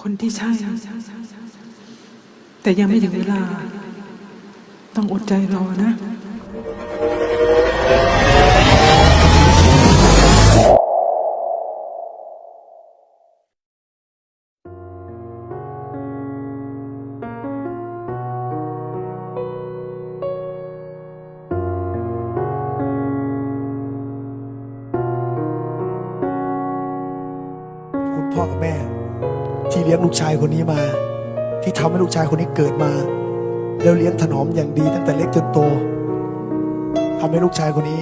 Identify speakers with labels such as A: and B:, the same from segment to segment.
A: คนที่ใช่ แต่ยังไม่ถึงเวลา ต้องอดใจรอนะ
B: คุณพ่อกับแม่ ที่เลี้ยงลูกชายคนนี้มา ที่ทำให้ลูกชายคนนี้เกิดมา แล้วเลี้ยงถนอมอย่างดีตั้งแต่เล็กจนโตทำให้ลูกชายคนนี้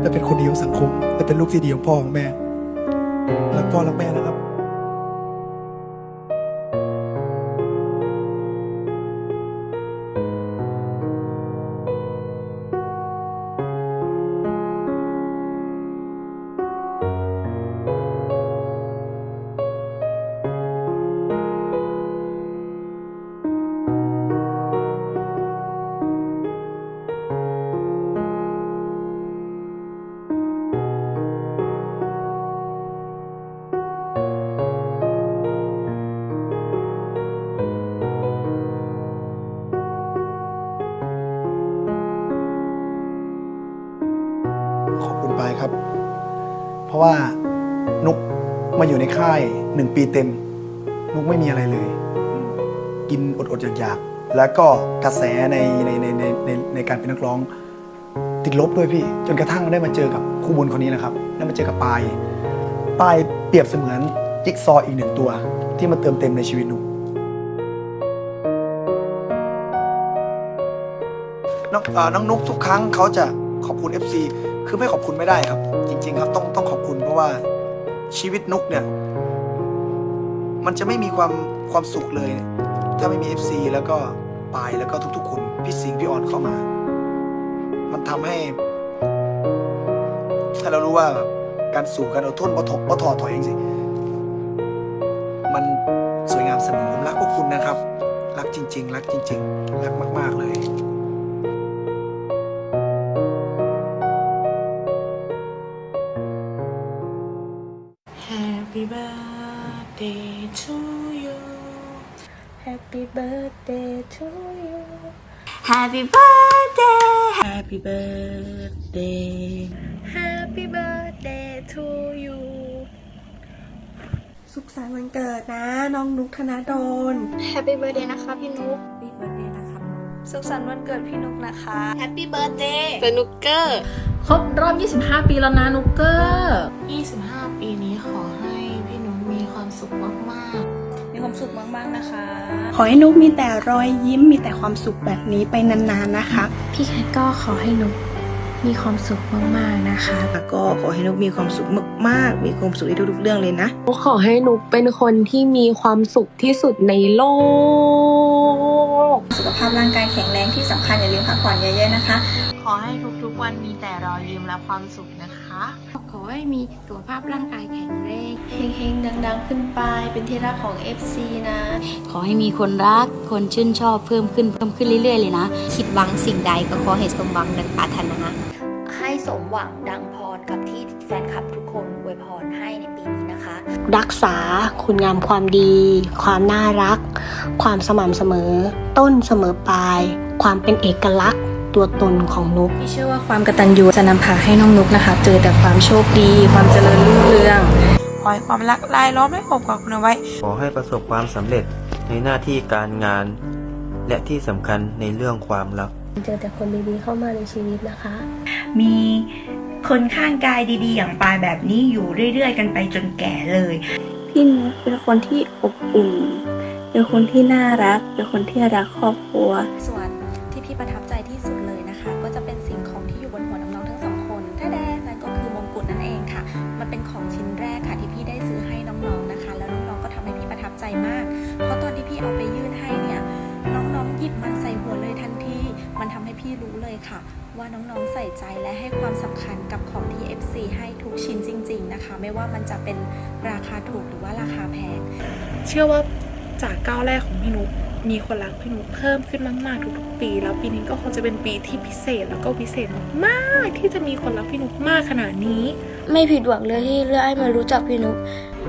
B: ได้เป็นคนดีของสังคมและเป็นลูกที่ดีของพ่อของแม่รักพ่อรักแม่นะครับ เพราะว่านุกมาอยู่ในค่ายหนึ่งปีเต็ม นุกไม่มีอะไรเลย กินอดๆอยากๆแล้วก็กระแสในในในในในในการเป็นนักร้อง ติดลบด้วยพี่ จนกระทั่งได้มาเจอกับคู่บุญคนนี้นะครับได้มาเจอกับปายปายเปรียบเสมือนจิ๊กซออีกหนึ่งตัว ที่มาเติมเต็มในชีวิตนุกน้องเอ่อน้องนุกทุกครั้งเขาจะขอบคุณ FC คือไม่ขอบคุณไม่ได้ครับ จริง ๆ ครับต้อง ราะว่าชีวิตนุกเนี่ย มันจะไม่มีความความสุขเลย ถ้าไม่มี FC แล้วก็ปายแล้วก็ทุกๆคนพี่สิงห์พี่ออนเข้ามา มันทำให้ ถ้าเรารู้ว่าการสู่การอดทนบ่ถกบ่ถอถอยเองสิมันสวยงามเสมอผมรักพวกคุณนะครับ รักจริง ๆ รักจริง ๆ รักมาก ๆเลย
A: Happy birthday to you
C: Happy birthday to you
D: Happy birthday
A: Happy birthday
C: Happy birthday to you สุขสันต์วันเกิดนะ น้องนุกธนาดล
D: Happy birthday นะคะพี่นุ๊ก
C: ปีเบิร์ดเดย์นะครับ
D: สุขสันต์วันเกิดพี่นุ๊กนะคะ Happy birthday
E: สนุกเกอร์
F: ครบรอบ 25 ปีแล้วนะนุกเกอร์
E: 25 ปี สุขมาก ๆ
D: มีความสุขมาก ๆ นะคะ
G: ขอให้นุกมีแต่รอยยิ้มมีแต่ความสุขแบบนี้ไปนาน ๆ นะคะ
C: พี่แคทก็ขอให้นุกมีความสุขมาก ๆ นะคะ
H: ก็ขอให้นุกมีความสุขมาก ๆ มีความสุขในทุกๆเรื่องเลยนะ
F: ขอให้นุกเป็นคนที่มีความสุขที่สุดในโลก
G: สุขภาพร่างกายแข็งแรงที่สำคัญอย่าลืมพักผ่อนเยอะ ๆ นะคะ
E: ขอให้ทุกๆวันมีแต่รอยยิ้มและความสุขนะคะ
C: ขอ ให้มีสุขภาพร่างกายแข็งแรง
I: เฮงๆ ดังๆ ขึ้นไป เป็นที่รักของ FC นะ
J: ขอให้มีคนรัก คนชื่นชอบเพิ่มขึ้นเพิ่มขึ้นเรื่อยๆ เลยนะ
C: คิดหวังสิ่งใดก็ขอให้สมหวังดังปรารถนา
I: ให้สมหวังดังพรกับที่แฟนคลับทุกคนอวยพรให้ในปีนี้นะคะ
G: รักษาคุณงามความดี ความน่ารัก ความสม่ำเสมอ ต้นเสมอปลาย ความเป็นเอกลักษณ์ ตัวตนของนุก
C: พี่เชื่อว่าความกตัญญูจะนำพาให้น้องนุกนะคะ เจอแต่ความโชคดี ความเจริญรุ่งเรือง
K: ขอให้ความรักลายล้อมและอบกอดคุณเอาไว้
L: ขอให้ประสบความสำเร็จในหน้าที่การงาน และที่สำคัญในเรื่องความรัก
C: เจอแต่คนดีๆเข้ามาในชีวิตนะคะ
H: มีคนข้างกายดีๆ อย่างปายแบบนี้อยู่เรื่อยๆ กันไปจนแก่เลย
G: พี่นุกเป็นคนที่อบอุ่นเป็นคนที่น่ารักเป็นคนที่รักครอบครัว
I: ส่วน ที่เอาไปยื่นให้เนี่ยน้องๆหยิบมันใส่หัวเลยทันทีมันทำให้พี่รู้เลยค่ะ ว่าน้องๆใส่ใจและให้ความสำคัญกับของที่ FC ให้ทุกชิ้นจริง ๆนะคะ ไม่ว่ามันจะเป็นราคาถูกหรือว่าราคาแพง
F: เชื่อว่าจากก้าวแรกของพี่นุก
M: มีคนรักพี่นุกเพิ่มขึ้นมากๆทุกๆปี แล้วปีนี้ก็คงจะเป็นปีที่พิเศษแล้วก็พิเศษมากๆที่จะมีคนรักพี่นุกมากขนาดนี้
N: ไม่ผิดหวังเลยที่เลือกให้มารู้จักพี่นุก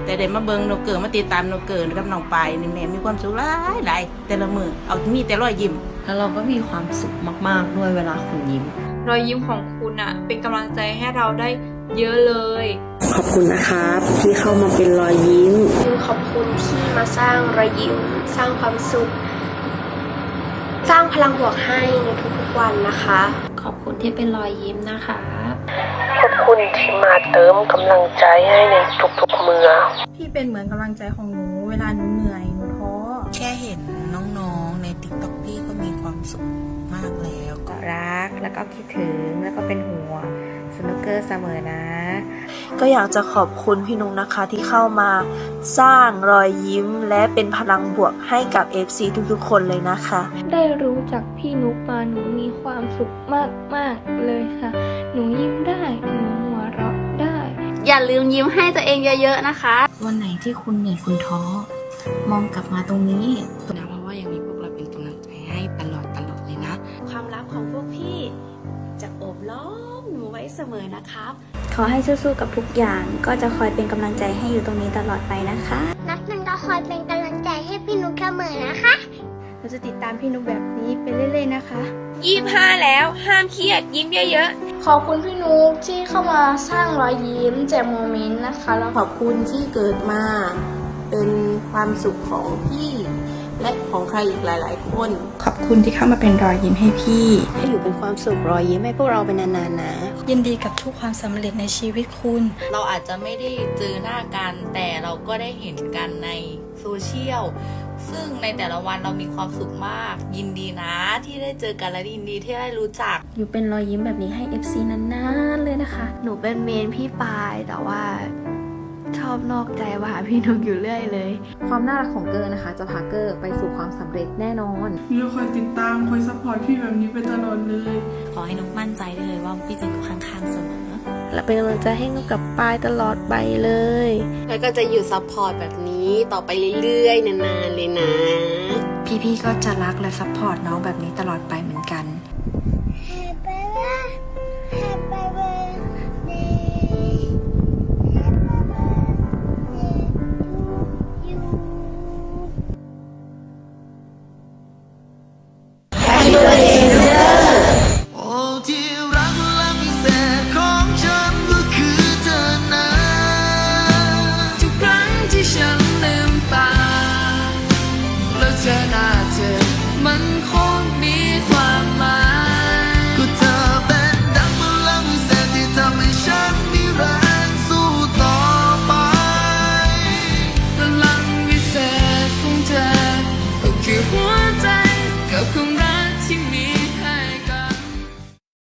E: แต่เดี๋ยวมาเบิงโนเกิดมาติดตามโนเกิดกับน้องปายนี่แม่มีความสุขหลายหลายแต่ละมือเอามีแต่รอยยิ้ม
O: แล้วเราก็มีความสุขมากๆด้วยเวลาคุณยิ้ม
P: รอยยิ้มของคุณอะเป็นกำลังใจให้เราได้เยอะเลย
Q: ขอบคุณนะครับที่เข้ามาเป็นรอยยิ้ม ขอบคุณที่มาสร้างรอยยิ้ม สร้างความสุข สร้างพลังบวกให้ในทุกๆวันนะคะ
R: ขอบคุณที่เป็นรอยยิ้มนะคะ
Q: ขอบคุณที่มาเติมกำลังใจให้ในทุกๆเมื่อ
M: พี่เป็นเหมือนกำลังใจของหนูเวลาหนูเหนื่อยหนูท้อ
E: แค่เห็นน้องๆในติ๊กต็อกพี่ก็มีความสุขมากแล้ว
I: ก็รักแล้วก็คิดถึงแล้วก็เป็นห่วง สนุกเกอร์เสมอนะ
S: ก็อยากจะขอบคุณพี่นุกนะคะที่เข้ามาสร้างรอยยิ้มและเป็นพลังบวกให้กับ FC ทุกๆ คนเลยนะคะ
R: ได้รู้จักพี่นุกมาหนูมีความสุขมากๆเลยค่ะ หนูยิ้มได้หนูหัวเราะได้
N: อย่าลืมยิ้มให้ตัวเองเยอะๆนะคะ
J: วันไหนที่คุณเหนื่อยคุณท้อ มองกลับมาตรงนี้
I: สมอนะครับ
R: ขอให้สู้ๆกับทุกอย่างก็จะคอยเป็นกำลังใจให้อยู่ตรงนี้ตลอดไปนะคะ
N: นักนันก็คอยเป็นกำลังใจให้พี่นุกเสมอนะคะ
I: เราจะติดตามพี่นุกแบบนี้ไปเรื่อยๆนะคะ
P: ยี่ห้าแล้วห้ามเครียดยิ้มเยอะ
N: ขอบคุณพี่นุกที่เข้ามาสร้างรอยยิ้มแจกโมเมนต์นะคะแล้ว
O: ขอบคุณที่เกิดมาเป็นความสุขของพี่ และของใครอีกหลาย ๆ คน
M: ขอบคุณที่เข้ามาเป็นรอยยิ้มให้พี่
Q: ให้อยู่เป็นความสุขรอยยิ้มให้พวกเราเป็นนานๆนะ
I: ยินดีกับทุกความสำเร็จในชีวิตคุณ
M: เราอาจจะไม่ได้เจอหน้ากัน แต่เราก็ได้เห็นกันในโซเชียลซึ่งในแต่ละวันเรามีความสุขมาก ยินดีนะที่ได้เจอกันและยินดีที่ได้รู้จัก
R: อยู่เป็นรอยยิ้มแบบนี้ให้ FC นานๆเลยนะคะ
N: หนูเป็นเมนพี่ปายแต่ว่า ชอบนอกใจว่าหาพี่นุกอยู่เรื่อยเลย
D: ความน่ารักของเกอร์นะคะ จะพาเกอร์ไปสู่ความสำเร็จแน่นอน
A: พี่จะคอยติดตามคอยซัพพอร์ตพี่แบบนี้ไปตลอดเลย
M: ขอให้นุกมั่นใจได้เลยว่าพี่จะอยู่ข้างๆเสมอ
D: และเป็นกำลังใจให้นุกกับปายตลอดไปเลย
O: แล้วก็จะอยู่ซัพพอร์ตแบบนี้ต่อไปเรื่อยๆนานๆเลยนะ
I: พี่ๆก็จะรักและซัพพอร์ตน้องแบบนี้ตลอดไปเหมือนกัน